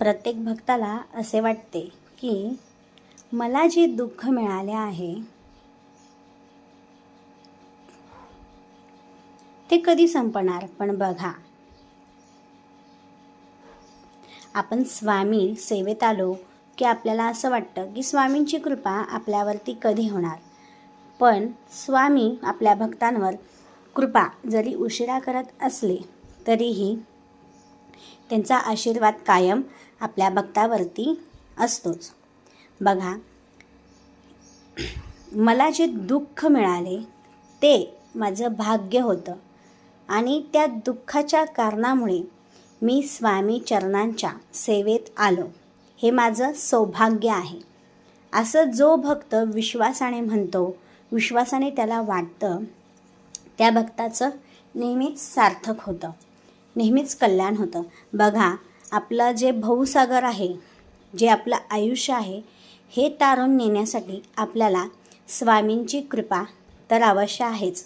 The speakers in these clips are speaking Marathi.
प्रत्येक भक्ताला असे वाटते की मला जे दुःख मिळाले आहे ते कधी संपणार? पण बघा आपण स्वामी सेवेत आलो की आपल्याला असं वाटतं की स्वामींची कृपा आपल्यावरती कधी होणार? पण स्वामी आपल्या भक्तांवर कृपा जरी उशिरा करत असले तरीही त्यांचा आशीर्वाद कायम आपल्या भक्तावरती असतोच. बघा मला जे दुःख मिळाले ते माझं भाग्य होतं आणि त्या दुःखाच्या कारणामुळे मी स्वामी चरणांच्या सेवेत आलो. हे माझं सौभाग्य आहे. असं जो भक्त विश्वासाने म्हणतो विश्वासाने त्याला वाटतं त्या भक्ताचं नेहमीच सार्थक होतं नेहमीच कल्याण होतं. बघा आपलं जे भवसागर आहे जे आपलं आयुष्य आहे हे तारून नेण्यासाठी आपल्याला स्वामींची कृपा तर अवश्य आहेच.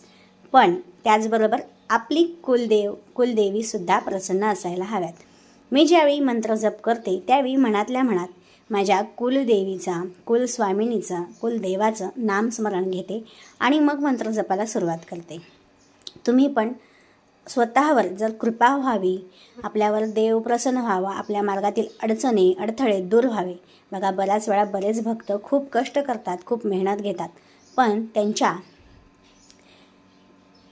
पण त्याचबरोबर आपली कुलदेव कुलदेवीसुद्धा प्रसन्न असायला हव्यात. मी ज्यावेळी मंत्र जप करते त्यावेळी मनातल्या मनात माझ्या कुलदेवीचा कुलस्वामिनीचा कुलदेवाचं नामस्मरण घेते आणि मग मंत्र जपाला सुरुवात करते. तुम्ही पण स्वतःवर जर कृपा व्हावी आपल्यावर देव प्रसन्न व्हावा आपल्या मार्गातील अडचणी अडथळे दूर व्हावे. बघा बऱ्याच वेळा बरेच भक्त खूप कष्ट करतात खूप मेहनत घेतात पण त्यांच्या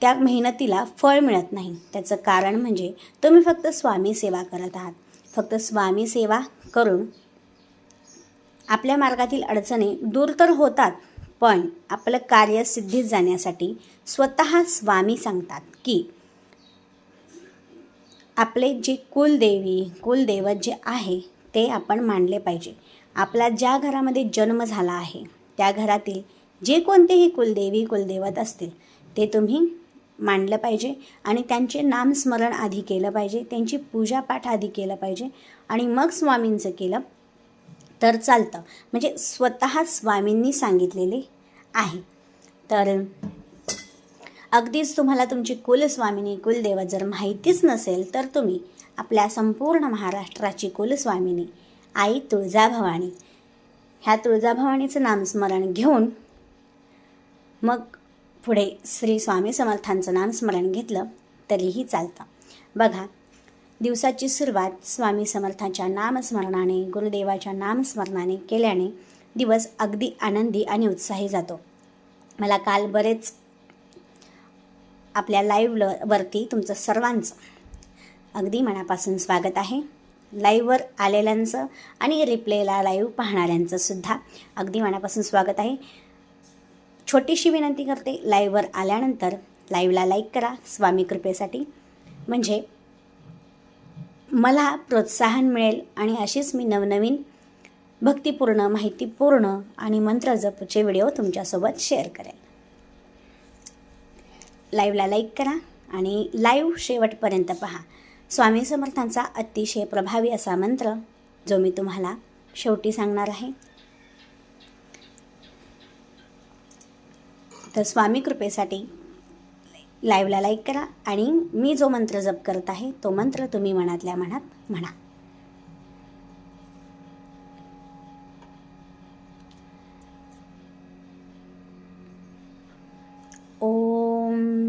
त्या मेहनतीला फळ मिळत नाही. त्याचं कारण म्हणजे तुम्ही फक्त स्वामी सेवा करत आहात. फक्त स्वामी सेवा करून आपल्या मार्गातील अडचणी दूर तर होतात पण आपलं कार्य सिद्धीत जाण्यासाठी स्वतः स्वामी सांगतात की आपले जे कुलदेवी कुलदैवत जे आहे ते आपण मानले पाहिजे. आपला ज्या घरामध्ये जन्म झाला आहे त्या घरातील जे कोणतेही कुलदेवी कुलदैवत असतील ते तुम्ही मांडलं पाहिजे आणि त्यांचे नामस्मरण आधी केलं पाहिजे त्यांची पूजापाठ आधी केलं पाहिजे आणि मग स्वामींचं केलं तर चालतं. म्हणजे स्वतः स्वामींनी सांगितलेले आहे. तर अगदीच तुम्हाला तुमची कुलस्वामिनी कुलदेवत जर माहितीच नसेल तर तुम्ही आपल्या संपूर्ण महाराष्ट्राची कुलस्वामिनी आई तुळजाभवानी. ह्या तुळजाभवानीचं नामस्मरण घेऊन मग पुढे श्री स्वामी समर्थांचं नामस्मरण घेतलं तरीही चालतं. बघा दिवसाची सुरुवात स्वामी समर्थांच्या नामस्मरणाने गुरुदेवाच्या नामस्मरणाने केल्याने दिवस अगदी आनंदी आणि उत्साही जातो. मला काल बरेच आपल्या लाईव्ह वरती तुमचं सर्वांचं अगदी मनापासून स्वागत आहे. लाईव्हवर आलेल्यांचं आणि रिप्लेला लाईव्ह पाहणाऱ्यांचं सुद्धा अगदी मनापासून स्वागत आहे. छोटीशी विनंती करते लाईव्हवर आल्यानंतर लाईव्हला लाईक करा स्वामी कृपेसाठी. म्हणजे मला प्रोत्साहन मिळेल आणि अशीच मी नवनवीन भक्तिपूर्ण माहितीपूर्ण आणि मंत्रजपचे व्हिडिओ तुमच्यासोबत शेअर करेल. लाईव्हला लाईक करा आणि लाईव्ह शेवटपर्यंत पहा. स्वामी समर्थांचा अतिशय प्रभावी असा मंत्र जो मी तुम्हाला शेवटी सांगणार आहे. तर स्वामी कृपेसाठी लाईव्हला लाईक करा आणि मी जो मंत्र जप करत आहे तो मंत्र तुम्ही मनातल्या मनात म्हणा.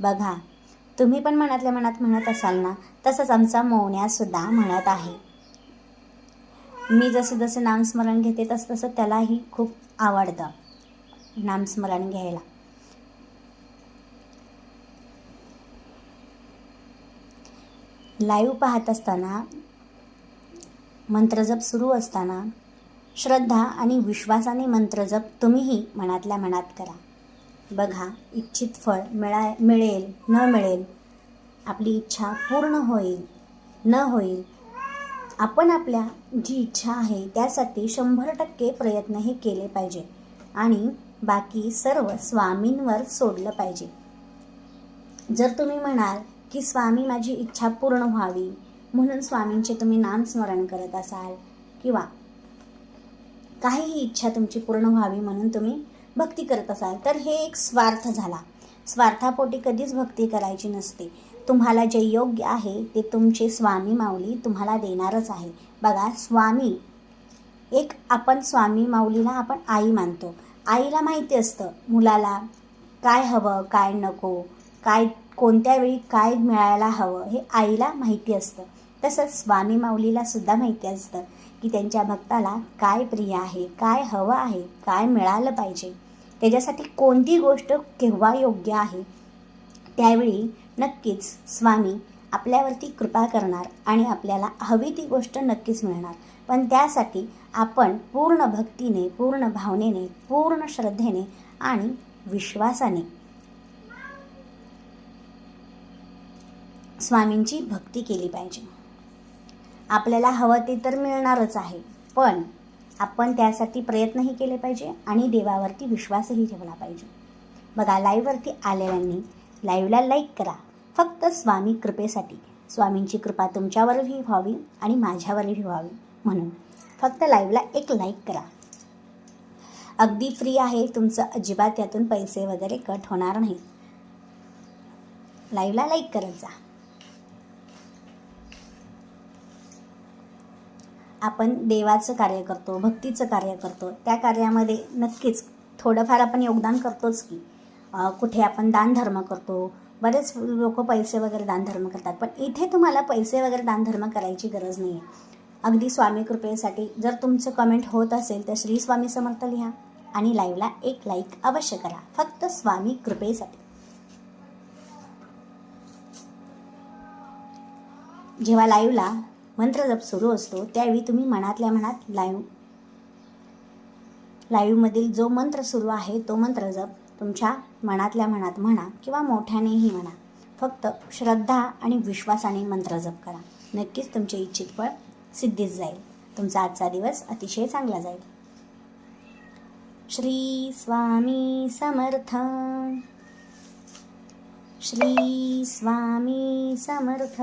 बघा तुम्ही पण मनातल्या मनात म्हणत असाल ना तसंच आमचा मोन्यासुद्धा म्हणत आहे. मी जसं जसं नामस्मरण घेते तसं तसं त्यालाही खूप आवडतं नामस्मरण घ्यायला. लाईव्ह पाहत असताना मंत्रजप सुरू असताना श्रद्धा आणि विश्वासाने मंत्रजप तुम्हीही मनातल्या मनात करा. बघा इच्छित फळ मिळा मिळेल न मिळेल. आपली इच्छा पूर्ण होईल न होईल. आपण आपल्या जी इच्छा आहे त्यासाठी शंभर टक्के प्रयत्न हे केले पाहिजे आणि बाकी सर्व स्वामींवर सोडलं पाहिजे. जर तुम्ही म्हणाल की स्वामी माझी इच्छा पूर्ण व्हावी म्हणून स्वामींचे तुम्ही नामस्मरण करत असाल किंवा काहीही इच्छा तुमची पूर्ण व्हावी म्हणून तुम्ही भक्ती करत असाल तर हे एक स्वार्थ झाला. स्वार्थापोटी कधीच भक्ती करायची नसते. तुम्हाला जे योग्य आहे ते तुमचे स्वामी माऊली तुम्हाला देणारच आहे. बघा स्वामी एक आपण स्वामी माऊलीला आपण आई मानतो. आईला माहिती असतं मुलाला काय हवं काय नको काय कोणत्या वेळी काय मिळायला हवं हे आईला माहिती असतं. तसंच स्वामी माऊलीला सुद्धा माहिती असतं. की त्यांच्या भक्ताला काय प्रिय आहे काय हवं आहे काय मिळालं पाहिजे त्याच्यासाठी कोणती गोष्ट केव्हा योग्य आहे त्यावेळी नक्कीच स्वामी आपल्यावरती कृपा करणार आणि आपल्याला हवी ती गोष्ट नक्कीच मिळणार. पण त्यासाठी आपण पूर्ण भक्तीने पूर्ण भावनेने पूर्ण श्रद्धेने आणि विश्वासाने स्वामींची भक्ती केली पाहिजे. आपल्याला हवं ते तर मिळणारच आहे. पण आपण त्यासाठी प्रयत्नही केले पाहिजे आणि देवावरती विश्वासही ठेवला पाहिजे. बघा लाईव्हवरती आलेल्यांनी लाईव्हला लाईक करा. फक्त स्वामी कृपेसाठी. स्वामींची कृपा तुमच्यावरही व्हावी आणि माझ्यावरही व्हावी म्हणून. फक्त लाईव्हला एक लाईक करा. अगदी फ्री आहे तुमचं अजिबात यातून पैसे वगैरे कट होणार नाही. लाईव्हला लाईक करत जा. आपण देवाचं कार्य करतो भक्तीचं कार्य करतो त्या कार्यामध्ये नक्कीच थोडंफार आपण योगदान करतोच की कुठे आपण दानधर्म करतो. बरेच लोक पैसे वगैरे दानधर्म करतात पण इथे तुम्हाला पैसे वगैरे दानधर्म करायची गरज नाही आहे अगदी स्वामी कृपेसाठी जर तुमचं कमेंट होत असेल तर श्री स्वामी समर्थ लिहा आणि लाईव्हला एक लाईक अवश्य करा. फक्त स्वामी कृपेसाठी. जेव्हा लाईव्हला मंत्र जप सुरू असतो त्यावेळी तुम्ही मनातल्या मनात लाईव्ह लाईव्हमधील जो मंत्र सुरू आहे तो मंत्र जप तुमच्या मनातल्या मनात म्हणा किंवा मोठ्यानेही म्हणा. फक्त श्रद्धा आणि विश्वासाने मंत्र जप करा. नक्कीच तुमचे इच्छित फळ सिद्धीच जाईल. तुमचा आजचा दिवस अतिशय चांगला जाईल. श्री स्वामी समर्थ. श्री स्वामी समर्थ.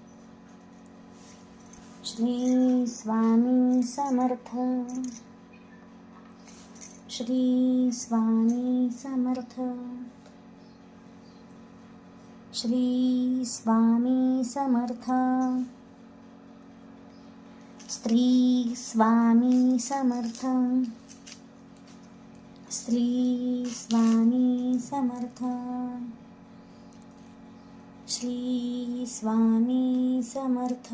श्री स्वामी समर्थ। श्री स्वामी समर्थ। श्री स्वामी समर्थ। स्त्री स्वामी समर्थ। श्री स्वामी समर्थ। श्री स्वामी समर्थ।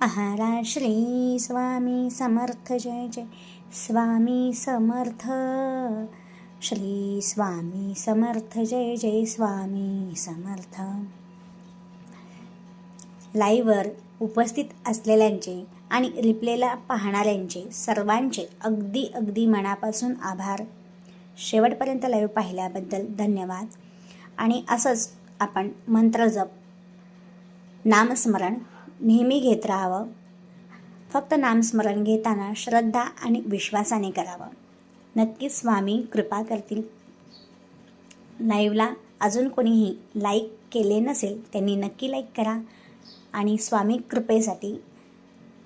आहारा श्री स्वामी समर्थ जय जय। स्वामी समर्थ। श्री स्वामी समर्थ जय जय। स्वामी समर्थ। लाईव्हवर उपस्थित असलेल्यांचे आणि रिप्लेला पाहणाऱ्यांचे सर्वांचे अगदी अगदी मनापासून आभार. शेवटपर्यंत लाईव्ह पाहिल्याबद्दल धन्यवाद. आणि असंच आपण मंत्रजप नामस्मरण नेहमी घेत राहावं. फक्त नामस्मरण घेताना श्रद्धा आणि विश्वासाने करावं. नक्कीच स्वामी कृपा करतील. लाईव्हला अजून कोणीही लाईक केले नसेल त्यांनी नक्की लाईक करा आणि स्वामी कृपेसाठी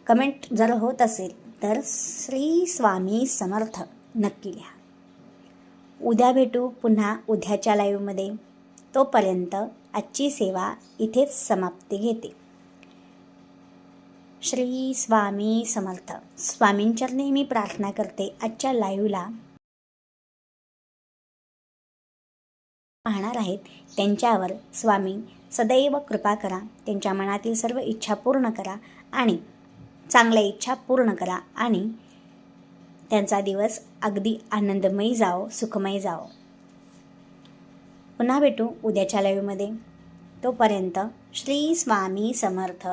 कमेंट जर होत असेल तर श्री स्वामी समर्थ नक्की लिहा. उद्या भेटू पुन्हा उद्याच्या लाईव्हमध्ये तोपर्यंत आजची सेवा इथेच समाप्ती घेते. श्री स्वामी समर्थ. स्वामींचरणी मी प्रार्थना करते आजच्या लाईव्हला पाहणार आहेत त्यांच्यावर स्वामी सदैव कृपा करा. त्यांच्या मनातील सर्व इच्छा पूर्ण करा आणि चांगल्या इच्छा पूर्ण करा आणि त्यांचा दिवस अगदी आनंदमयी जाओ सुखमय जाओ पुन्हा भेटू उद्याच्या लाईव्हमध्ये तोपर्यंत श्री स्वामी समर्थ.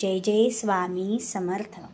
जय जय स्वामी समर्थ.